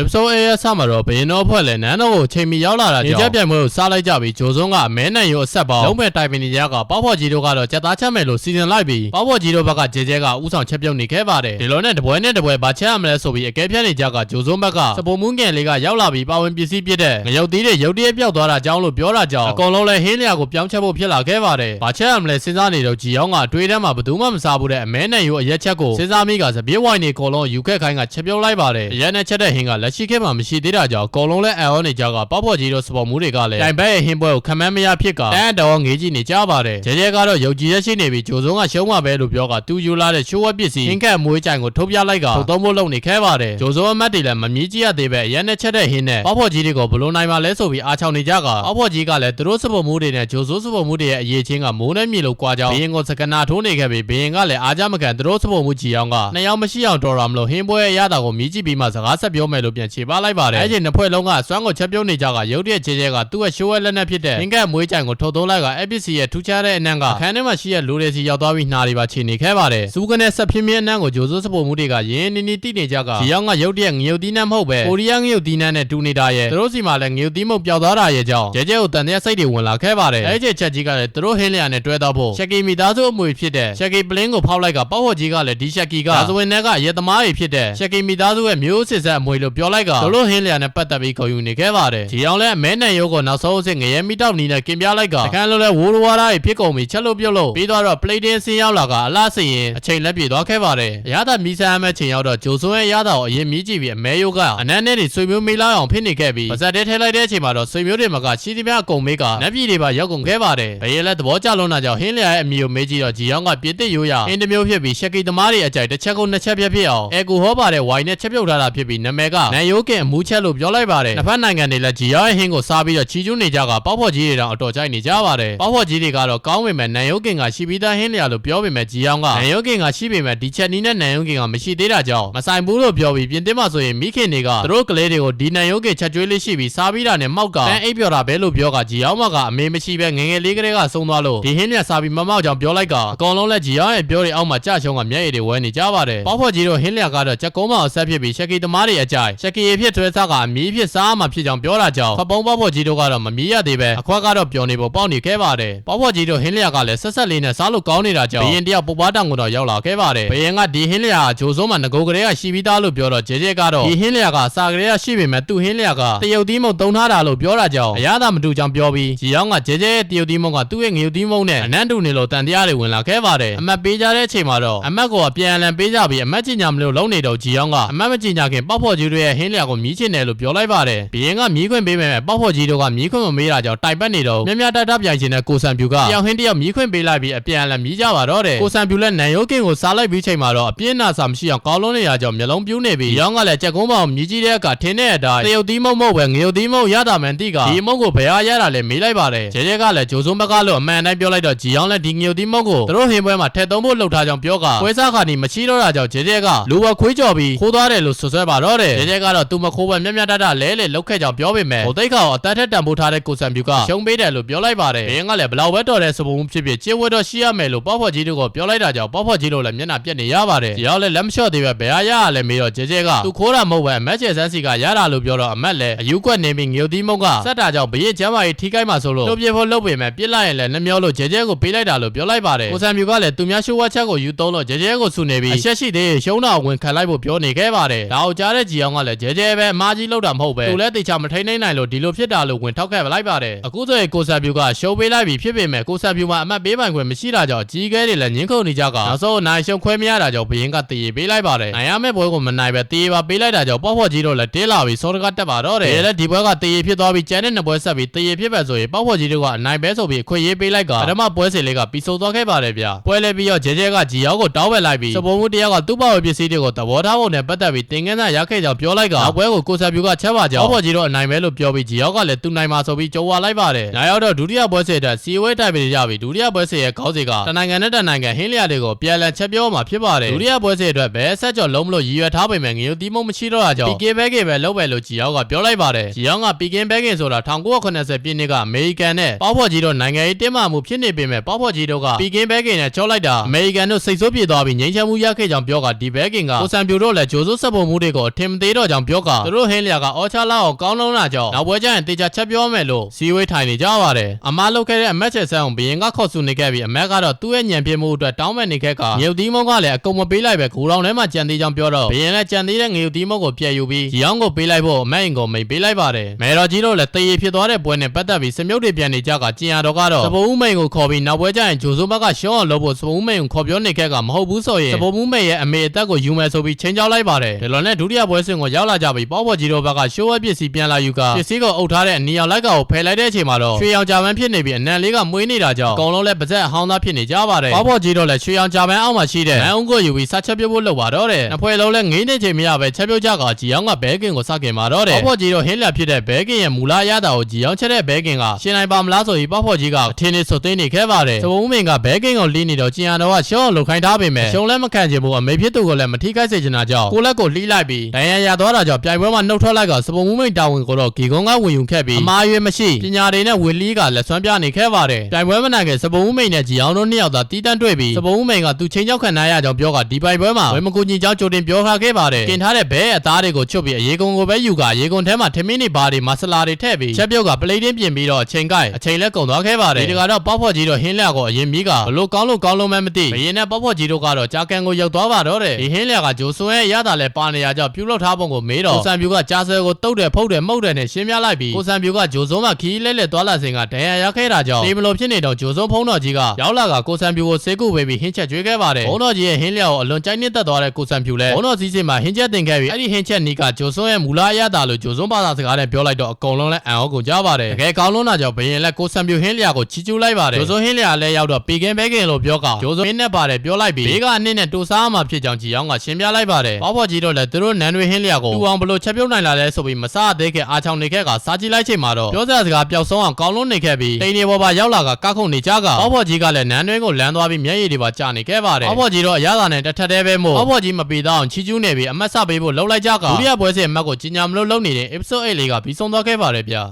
episode အရဆမှာတော့ဘရင်တော်ဖွဲ့လဲနန်းတော်ကိုချိန်မီရောက်လာတာကြောင့်ပြိုင်ပွဲကိုစားလိုက်ကြပြီးဂျိုစွန်းကအမဲနိုင်ရိုးအဆက်ပေါင်းလုံးမဲ့တိုင်ပင်နေကြကပေါက်ဖော်ကြီးတို့ကတော့ကြက်သားချက်မယ်လို့စီစဉ်လိုက်ပြီးပေါက်ဖော်ကြီးတို့ဘက်ကဂျဲဂျဲကဥဆောင်ချက်ပြုတ်နေခဲ့ပါတယ်ဒီလိုနဲ့တပွဲနဲ့တပွဲဘာချက်ရမလဲဆိုပြီးအကဲဖြတ်နေကြကဂျိုစွန်းဘက်ကစပုံမူးငယ်လေးကရောက်လာပြီးပါဝင်ပစ္စည်းပြတဲ့ငရုတ်သီးတွေရုတ်တရက်ပြောက်သွားတာကြောင်းလို့ပြောတာကြောင့်အကုန်လုံးလဲဟင်းလျာကိုပြောင်းချက်ဖို့ဖြစ်လာခဲ့ပါတယ်ဘာချက်ရမလဲစဉ်းစားနေတော့ဂျီယောင်းကတွေးထဲမှာဘယ်သူမှမစားဘူးတဲ့အမဲနိုင်ရိုးအရက်ချက်ကိုစဉ်းစားမိကစပြေးဝိုင်းနေအကုန်လုံးယူခဲ့ခိုင်းကချက်ပြုတ်လိုက်ပါတယ်အရက်နဲ့ချက်တဲ့ဟင်းကလက်ရှိခဲ့မှမရှိသေးတာကြောင့်အကုန်လုံးလဲအံ့ဩနေကြကပေါက်ဖော်ကြီးတို့စပေါ်မူးတွေကလည်းတိုင်ဘက်ရဲ့ဟင်းပွဲကိုခံမန်းမရဖြစ်ကတန်းတော်ငေးကြည့်နေကြပါတယ်ကျဲကျဲကတော့ယုံကြည်ရရှိနေပြီးဂျိုစုံကရှုံးမှာပဲလို့ပြောကသူယူလာတဲ့ရှိုးဝက်ပစ္စည်းဟင်းခက်မွေးကြိုင်ကိုထုတ်ပြလိုက်ကထုတ်သုံးဖို့လုပ်နေခဲ့ပါတယ်ဂျိုစုံအမတ်တွေလည်းမမြည်ကြည့်ရသေးပဲအရက်နဲ့ချက်တဲ့ဟင်းနဲ့ပေါက်ဖော်ကြီးတွေကိုဘလို့နိုင်မှာလဲဆိုပြီးအားချောင်နေကြကပေါက်ဖော်ကြီးကလည်းသူတို့စပေါ်မူးတွေနဲ့ဂျိုဆိုးစပေါ်မူးတွေရဲ့အရေးချင်းကမိုးနဲ့မြေလို့ကြွားကြောင်းဘရင်ကိုစကနာထိုးနေခဲ့ပြီးဘရင်ကလည်းအားကြမကန်သူတို့စပေါ်မူးကြီးအောင်ကနှစ်ယောက်မရှိအောင်တော်ရမလို့ဟင်းပွဲရဲ့ရတာကိုမြည်ကြည့်ပြီးမှစကားဆက်ပြောမယ်လို့ပြန်ခြေပလိုက်ပါတယ်အဲ့ဒီနှစ်ဖွဲ့လုံးကစွမ်းကိုချက်ပြုတ်နေကြကရုတ်တရက်ခြေချဲကသူ့ရဲ့ရှိုးဝဲလက်နဲ့ဖြစ်တဲ့ဟင်းကက်မွေးကြိုင်ကိုထုတ်သုံးလိုက်က FPC ရဲ့ထူးခြားတဲ့အနံ့ကအခန်းထဲမှာရှိတဲ့လူတွေစီရောက်သွားပြီးနှာတွေပါခြေနေခဲ့ပါတယ်စူးကနေဆက်ပြင်းပြင်းအနံ့ကိုဂျိုဆိုးစပေါ်မူးတွေကရင်းနီနီတိနေကြကဒီရောက်ကရုတ်တရက်ငရုတ်တီးနှံမဟုတ်ပဲကိုရီးယားငရုတ်တီးနှံနဲ့တူနေတာရဲ့သူတို့စီမှာလည်းငရုတ်တီးမုတ်ပျောက်သွားတာရဲ့ကြောင့်ကျဲကျဲကိုတန်တဲ့စိတ်တွေဝင်လာခဲ့ပါတယ်အဲ့ဒီချက်ကြီးကလည်းသူတို့ဟင်းလျာနဲ့တွဲတော့ဖို့ရှက်ကီမီသားစုအမွေဖြစ်တဲ့ရှက်ကီပလင်းကိုဖောက်လိုက်ကပေါ့ဟော်ကြီးကလည်းဒီရှက်ကီကဒါဇဝင်နဲ့ကရဲသမားတွေဖြစ်တဲ့ရှက်ကီမီသားစုရဲ့မျိုးစစ်ဆက်အမွေလို့ပြောလိုက်ကသူတို့ဟင်းလျာနဲ့ပတ်သက်ပြီးခေါ်ယူနေခဲ့ပါတယ်ဒီအောင်လဲမဲနဲ့ရုပ်ကိုနောက်ဆုံးအဆင့်ငရဲမီတောက်နီးနဲ့กินပြလိုက်ကအခန်းလုံးလဲဝိုးဝါးသားတွေဖြစ်ကုန်ပြီးချက်လို့ပြုတ်လို့ပြီးတော့ plating ဆင်းရောက်လာကအလားစရင်အချိန်လက်ပြေသွားခဲ့ပါတယ်အရသာမီဆန်အမဲ့ချိန်ရောက်တော့ဂျိုဆွန်းရဲ့ရသာကိုအရင်မြည်ကြည့်ပြီးအမဲယုတ်ကအနန်းနဲ့တွေဆွေမျိုးမေးလာအောင်ဖြစ်နေခဲ့ပြီးပါဇက်တဲထဲလိုက်တဲ့အချိန်မှာတော့ဆွေမျိုးတွေမှာကရှိသမျှအကုန်မေးကနက်ပြည်တွေပါရောက်ကုန်ခဲ့ပါတယ်ဘယ်ရဲလဲသဘောကျလုံးတာကြောင့်ဟင်းလျာရဲ့အမီကိုမေးကြည့်တော့ဂျီယောင်းကပြစ်တစ်ရိုးရအင်းတစ်မျိုးဖြစ်ပြီးရှက်ကီသမားတွေအကြိုက်တစ်ချက်ကိုနှစ်ချက်ပြဖြစ်အောင်အဲကိုဟောပါတဲ့ဝိုင်နဲ့ချက်ပြုတ်ထားတာဖြစ်ပြီးနာမည်ကနန်ယိုးကင်အမူးချက်လို့ပြောလိုက်ပါတယ်နှစ်ဖက်နိုင်ငံတွေလည်းဂျီယောရဲ့ဟင်းကိုစားပြီးတော့ချီကျူးနေကြကပေါက်ဖော်ကြီးတွေတောင်အတော်ကြိုက်နေကြပါတယ်ပေါက်ဖော်ကြီးတွေကတော့ကောင်းပေမဲ့နန်ယိုးကင်ကရှိပြီးသားဟင်းလျာလို့ပြောပေမဲ့ဂျီယောင်းကနန်ယိုးကင်ကရှိပေမဲ့ဒီချက်နီးနဲ့နန်ယိုးကင်ကမရှိသေးတာကြောင့်မဆိုင်ဘူးလို့ပြောပြီးပြင်သစ်မှာဆိုရင်မိခင်တွေကသူတို့ကလေးတွေကိုဒီနန်ယိုးကင်ချက်ကျွေးလေးရှိပြီးစားပြီးတာနဲ့မောက်ကတန်းအိပ်ပျော်တာပဲလို့ပြောကဂျီယောင်းမကအမေမရှိပဲငငယ်လေးကလေးကဆုံးသွားလို့ဒီဟင်းလျာစားပြီးမမောက်ကြောင်ပြောလိုက်ကအကောင်လုံးလဲဂျီယောင်းရဲ့ပြောတွေအောက်မှာကြချုံကမျက်ရည်တွေဝဲနေကြပါတယ်ပေါက်ဖော်ကြီးတို့ဟင်းလျာကတော့ချက်ကုန်းမအောင်ဆက်ဖြစ်ပြီးရှက်ကီသမားတွေအကြိုက်ရှက်ကီရဖြစ်ထွဲစားကအမီးဖြစ်စားမှဖြစ်ကြောင်ပြောတာကြောင့်ဖပုံးပေါက်ဖော်ကြီးတို့ကတော့မမီးရသေးပဲအခွက်ကတော့ပျော်နေဖို့ပေါက်နေခဲ့ပါတယ်ပေါက်ဖော်ကြီးတို့ဟင်းလျာကလည်းဆက်ဆက်လေးနဲ့စားလို့ကောင်းနေတာကြောင့်ဘရင်တယောက်ပုပ်ပါတောင်ကတော့ရောက်လာခဲ့ပါတယ်ဘရင်ကဒီဟင်းလျာကဂျိုစုံးမှာငကိုကလေးကရှိပြီးသားလို့ပြောတော့ဂျဲဂျဲကတော့ဒီဟင်းလျာကစာကလေးကရှိပေမဲ့သူ့ဟင်းလျာကတရုတ်သီးမုံတုံထားတာလို့ပြောတာကြောင့်အရသာမတူကြောင်ပြောပြီးဂျီယောင်းကဂျဲဂျဲရဲ့တရုတ်သီးမုံကသူ့ရဲ့ငရုတ်သီးမုံနဲ့အနန်းတူနေလို့တန်တရားတွေဝင်လာခဲ့ပါတယ်အမတ်ပေးကြတဲ့အချိန်မှာတော့အမတ်ကအပြန်အလှန်ပေးကြပြီးအမတ်ကြီးညာမလို့လုံးနေတော့ဂျီယောင်းကအမတ်မကြီးညာခင်ပေါက်ဖော်ကြီးတို့ရဲ့ဟင်းလျာကိုမြည်ချင်တယ်လို့ပြောလိုက်ပါတယ်ဘရင်ကမြည်ခွင့်ပေးမယ်ပေါက်ဖော်ကြီးတို့ကမြည်ခွင့်မမေးတာကြောင့်တိုက်ပတ်နေတော့မြမြတတပြိုင်ချင်တဲ့ကိုဆန်ပြူကတယောက်ဟင်းတယောက်မြည်ခွင့်ပေးလိုက်ပြီးအပြန်အလှန်မြည်ကြပါတော့တယ်ကိုဆန်ပြူလည်းနန်ယိုးကင်ကိုစားလိုက်ပြီးချိန်မှာတော့အပြင်းနာစာမရှိအောင်ကောင်းလုံးနေရကြောင့်မျက်လုံးပြူးနေပြီးရောင်းကလည်းကြက်ကုန်းပေါင်မြည်ကြည့်တဲ့အခါထင်းတဲ့အတိုင်းတရုတ်သီးမုံမဟုတ်ပဲငရုတ်သီးမုံရတာမှန်တိကဒီမုံကိုဘယ်အားရတာလဲမေးလိုက်ပါတယ်ကျဲကျဲကလည်းဂျိုစုံဘက်ကလို့အမှန်တိုင်းပြောလိုက်တော့ဂျီယောင်းလည်းဒီငရုတ်သီးမုံကိုသူတို့ဟင်းပွဲမှာထည့်သုံးဖို့လှုပ်ထားကြောင်းပြောကပွဲစားခါနီမရှိတော့တာကြောင့်ကျဲကျဲကလူဝခွေးကြော်ပြီးခိုးသွားတယ်လို့ဆွဆွဲပါတော့တယ်ကျဲကျဲကတော့သူမခိုးပဲမြက်မြက်တတလဲလေလုတ်ခဲ့ကြောင်းပြောပေမဲ့ဟိုတိတ်ကောင်အသက်ထက်တန်ဖိုးထားတဲ့ကိုဆန်ပြူကရှုံးပေးတယ်လို့ပြောလိုက်ပါတယ်ဘင်းကလည်းဘလောက်ပဲတော်တဲ့စပုံဖြစ်ဖြစ်ကျေဝတ်တော့ရှိရမယ်လို့ပေါ့ဖော်ကြီးတို့ကပြောလိုက်တာကြောင့်ပေါ့ဖော်ကြီးတို့လည်းမျက်နှာပြက်နေရပါတယ်ဒီရောက်လည်းလက်မလျှော့သေးပဲဘယ်ဟာရရလဲမေးတော့ကျဲကျဲကသူခိုးတာမဟုတ်ပဲအမက်ကျဲဆန်းစီကရတာလို့ပြောတော့အမက်လည်းအယူကွက်နေပြီးငရုတ်သီးမုံကစက်တာကြောင့်ဘရင်ကျမ်းမာရေးထိခိုက်မှာဆိုလို့လှုပ်ပြဖို့လှုပ်ပေမဲ့ပြစ်လိုက်ရင်လည်းနှမျောလို့ကျဲကျဲကိုပေးလိုက်တာလို့ပြောလိုက်ပါတယ်ကိုဆန်ပြူကလည်းသူများရှိုးဝါချက်ကိုယူသုံးလို့ကျဲကျဲကိုဆူနေပြီးအဆက်ရှိသေးရှုံးတာဝင်ခံလိုက်ဖို့ပြောနေခဲ့ပါတယ်ဒါအောင်ကြားတဲ့ကြည်အောင်ကလည်းကျဲကျဲပဲအမားကြီးလောက်တာမဟုတ်ပဲသူလည်းတေချာမထိန်နိုင်နိုင်လို့ဒီလိုဖြစ်တာလို့ဝင်ထောက်ခဲ့လိုက်ပါတယ်အခုဆိုရင်ကိုဆန်ပြူကရှုံးပေးလိုက်ပြီးဖြစ်ပေမဲ့ကိုဆန်ပြူမှာအမတ်ပေးပိုင်ခွင့်မရှိတာကြောင့်ကြီးကဲတွေလည်းညှင်းခုန်နေကြကနောက်ဆုံးနိုင်ရှုံခွဲမရတာကြောင့်ဘရင်ကတည်ရပေးလိုက်ပါတယ်နိုင်ရမယ့်ဘွဲကိုမနိုင်ပဲတည်ရပါပေးလိုက်တာကြောင့်ပေါ့ဖော့ကြီးတို့လည်းတင်းလာပြီးစောတကတက်ပါတော့တယ်ဒီလည်းဒီဘွဲကတည်ရဖြစ်သွားပြီးကျန်တဲ့နှစ်ဘွဲဆက်ပြီးတည်ရဖြစ်ပဲဆိုရင်ပေါ့ဖော့ကြီးတို့ကအနိုင်ပဲဆိုပြီးအခွင့်အရေးပေးလိုက်ကပထမပွဲစဉ်လေးကပြီးဆုံးသွားခဲ့ပါတယ်ဗျပွဲလဲပြီးတော့ဂျဲဂျဲကဂျီရောက်ကိုတောင်းပယ်လိုက်ပြီးစပုံမှုတယောက်ကသူ့ပါဝယ်ပစ္စည်းတွေကိုသဘောထားဖို့နဲ့ပတ်သက်ပြီးတင်ကန်းသားရခဲ့ကြောင်းပြောလိုက်ကနောက်ပွဲကိုကိုဆာပြူကချက်ပါကြောင်းပေါ့ဖော့ကြီးတို့အနိုင်ပဲလို့ပြောပြီးဂျီရောက်ကလည်းသူနိုင်မှာဆိုပြီးကြိုးဝါလိုက်ပါတယ်နောက်ရောက်တော့ဒုတိယပွဲစဉ်အတွက်စီဝဲတိုက်ပြီးရပြီးဒုတိယပွဲစဉ်ရဲ့ခေါင်းစဉ်ကတနိုင်ငံနဲ့တနိုင်ငံဟင်းလျာတွေကိုပြန်လည်ချက်ပြောမှာဖြစ်ပါတယ်ဒုတိယပွဲစဉ်အတွက်ဘယ်ဆက်ကြော်လုံးမလို့ရည်ရွယ်ထားပေမဲ့ငရုတ်တီးမုံမရှိတော့တာကြောင့် PK ဘဲကေပဲလုပ်ပဲလို့ဂျီရောက်ကပြောလိုက်ပါတယ်ဂျီရောက်က PK ဘဲကေဆိုတာ1980ပြည့်နှစ်ကအမေရိကန်နဲ့ပေါဖော့ကြီးတို့နိုင်ငံရေးတင်းမာမှုဖြစ်နေပေမဲ့ပေါဖော့ကြီးတို့က PK ဘဲကေနဲ့ချောလိုက်တာအမေရိကန်တို့စိတ်ဆိုးပြေသွားပြီးငြိမ်းချမ်းမှုရခဲ့ကြောင်းပြောကဒီဘဲကင်ကကိုဆန်ပြူတို့လည်းဂျိုဆိုးဆက်ပုံမှုတွေကိုအထင်မသေးတော့တော့ကြောင်ပြောကသူတို့ဟင်းလျာကအော်ချာလာကိုကောင်းလုံးလာကြောင်းနောက်ပွဲကျရင်တေချာချက်ပြောမယ်လို့စီဝေးထိုင်နေကြပါတယ်အမားလုတ်ခဲ့တဲ့အမက်ချက်ဆန်းကိုဘရင်ကခေါ်ဆူနေခဲ့ပြီးအမက်ကတော့သူ့ရဲ့ညံပြမှုအတွက်တောင်းမဲ့နေခဲ့ကငရုတ်သီးမုံကလည်းအကုန်မပေးလိုက်ပဲဂူတောင်ထဲမှာကြံသေးကြောင်ပြောတော့ဘရင်လည်းကြံသေးတဲ့ငရုတ်သီးမုံကိုပြည့်ယူပြီးရီအောင်ကိုပေးလိုက်ဖို့အမက်အင်ကိုမိန်ပေးလိုက်ပါတယ်မဲတော်ကြီးတို့လည်းတေးရဖြစ်သွားတဲ့ပွဲနဲ့ပတ်သက်ပြီးစမြုပ်တွေပြန်နေကြကကျင်ရတော်ကတော့စပုံဦးမိန်ကိုခေါ်ပြီးနောက်ပွဲကျရင်ဂျိုဆိုဘက်ကရှောင်းအောင်လုပ်ဖို့စပုံဦးမိန်ကိုခေါ်ပြောနေခဲ့ကမဟုတ်ဘူးဆိုရင်စပုံဦးမိန်ရဲ့အမေအသက်ကိုယူမယ်ဆိုပြီးချင်းချောက်လိုက်ပါတယ်ဒီလိုနဲ့ဒုတိယပွဲစဉ်ကိုရောက်လာကြပြီးပေါ့ပေါ်ကြီးတို့ဘက်ကရှိုးဝဲပစ္စည်းပြန်လာယူကပစ္စည်းကိုအုပ်ထားတဲ့အနီရောင်လိုက်ကကိုဖယ်လိုက်တဲ့အချိန်မှာတော့ရွှေရောင်ကြာပန်းဖြစ်နေပြီးအနံလေးကမွေးနေတာကြောင့်အကုန်လုံးလည်းပါဇက်အဟောင်းသားဖြစ်နေကြပါတယ်ပေါ့ပေါ်ကြီးတို့လည်းရွှေရောင်ကြာပန်းအောက်မှာရှိတဲ့မန်အုံကိုယူပြီးစားချက်ပြုတ်ဖို့လုပ်ပါတော့တယ်နှစ်ဖွဲလုံးလည်းငိမ့်နေချိန်မရပဲချက်ပြုတ်ကြကကြီးအောင်ကဘဲကင်ကိုစကင်ပါတော့တယ်ပေါ့ပေါ်ကြီးတို့ဟင်းလက်ဖြစ်တဲ့ဘဲကင်ရဲ့မူလရတာကိုကြီးအောင်ချက်တဲ့ဘဲကင်ကရှင်နိုင်ပါမလားဆိုပြီးပေါ့ပေါ်ကြီးကအထင်းလေးဆွသိမ်းနေခဲ့ပါတယ်သဘုံမင်းကဘဲကင်ကိုလီးနေတော့ကျင်ရတော်ကရှောင်းအောင်လှုပ်ခိုင်းထားပေမဲ့ရှုံးလည်းမခံချင်ဘူးအမေဖြစ်သူကိုလည်းမထိခိုက်စေချင်တာကြောင့်ကိုလက်ကိုလှီးလိုက်ပြီးဒဏ်ရာရသွားတာကြောင့်ပြိုင်ပွဲမှာနှုတ်ထွက်လိုက်ကစပုံမှုမိတ်တာဝန်ကိုတော့ဂီကုန်းကဝင်ယူခဲ့ပြီးအမားရွေးမရှိပညာတွေနဲ့ဝီလီကလက်ဆွမ်းပြနေခဲ့ပါတယ်ပြိုင်ပွဲမနိုင်ခင်စပုံမှုမိတ်နဲ့ဂျီအောင်တို့နှစ်ယောက်သာတီးတန့်တွေ့ပြီးစပုံမှုမိတ်ကသူချင်းချောက်ခံနိုင်ရကြောင်းပြောကဒီပြိုင်ပွဲမှာဝေမကူညီကြောင်းကြိုတင်ပြောထားခဲ့ပါတယ်กินထားတဲ့ဘဲအသားတွေကိုချွတ်ပြီးအရေကုံကိုပဲယူကရေကုံထဲမှာထမင်းတွေဘာတွေမဆလာတွေထည့်ပြီးချက်ပြုတ်ကပလိတ်တင်းပြင်ပြီးတော့အချိန်ကိုက်အချိန်လက်ကုန်သွားခဲ့ပါတယ်ဒီတကတော့ပေါက်ဖော်ကြီးတို့ဟင်းလျက်ကိုအရင်မီးကဘလို့ကောင်းလို့ကောင်းလို့မှမသိဘရင်နဲ့ပေါက်ဖော်ကြီးတို့ကတော့ကြာကန်ကိုရောက်သွားပါတော့တယ်ဒီဟင်းလျက်ကဂျိုဆွဲရတာလဲပါနေရကြောင့်ပြုတ်လောက်ထားပုံကိုမေးတော့ကိုဆန်ပြူကကြာဆဲကိုတုတ်တယ်ဖုတ်တယ်မှုတ်တယ်နဲ့ရှင်းပြလိုက်ပြီးကိုဆန်ပြူကဂျိုစုံးကခီးလဲလဲသွားလာစဉ်ကဒဏ်ရာရခဲ့တာကြောင့်နေမလို့ဖြစ်နေတော့ဂျိုစုံးဖုံးတော်ကြီးကရောက်လာကကိုဆန်ပြူကိုဆေးကုပေးပြီးဟင်းချက်ကျွေးခဲ့ပါတယ်ဖုံးတော်ကြီးရဲ့ဟင်းလျက်ကိုအလွန်ကြိုက်နှစ်သက်သွားတဲ့ကိုဆန်ပြူလဲဖုံးတော်စီးစင်မှာဟင်းချက်တင်ခဲ့ပြီးအဲ့ဒီဟင်းချက်နီးကဂျိုစုံးရဲ့မူလရတာလို့ဂျိုစုံးဘာသာစကားနဲ့ပြောလိုက်တော့အကုန်လုံးလဲအံ့ဩကုန်ကြပါတယ်တကယ်ကောင်းလုံးတာကြောင့်ဘရင်လဲကိုဆန်ပြူဟင်းလျက်ကိုချီကျူးလိုက်ပါတယ်ဂျိုစုံးဟင်းလျက်လဲရောက်တော့ပီကင်းဘဲကင်လို့ပြောကဂျိုစုံးဟင်းနဲ့ပါတယ်ပြောလိုက်ပြီးဘေးကအနစ်နဲ့တူစားမှဖြစ်ကြောင်းကြည်အောင်ကရှင်းပြလိုက်ပါတယ်ဘောဖော်ကြီးတို့လည်းသူတို့နန်းတွေဟင်းလျက်ကိုတူအောင်ဘလို့ချက်ပြုတ်နိုင်လာလဲဆိုပြီးမစားသေးခဲ့အားချောင်းနေခဲ့ကစားကြည့်လိုက်ချိန်မှာတော့ပြောစရာစကားပျောက်ဆုံးအောင်ကောင်းလုံးနေခဲ့ပြီးတိန်နေပေါ်ပါရောက်လာကကောက်ခုန်နေကြကဘောဖော်ကြီးကလည်းနန်းတွင်းကိုလမ်းသွားပြီးမျက်ရည်တွေပါကျနေခဲ့ပါတယ်ဘောဖော်ကြီးတော့အရသာနဲ့တထက်သေးပဲမို့ဘောဖော်ကြီးမပီတော့အောင်ချီကျူးနေပြီးအမတ်ဆပေးဖို့လှုပ်လိုက်ကြကဒုတိယပွဲစဉ်အမတ်ကိုကြီးညာမလို့လုပ်နေတဲ့ episode 8လေးကပြီးဆုံးသွားခဲ့ပါတယ်ဗျာ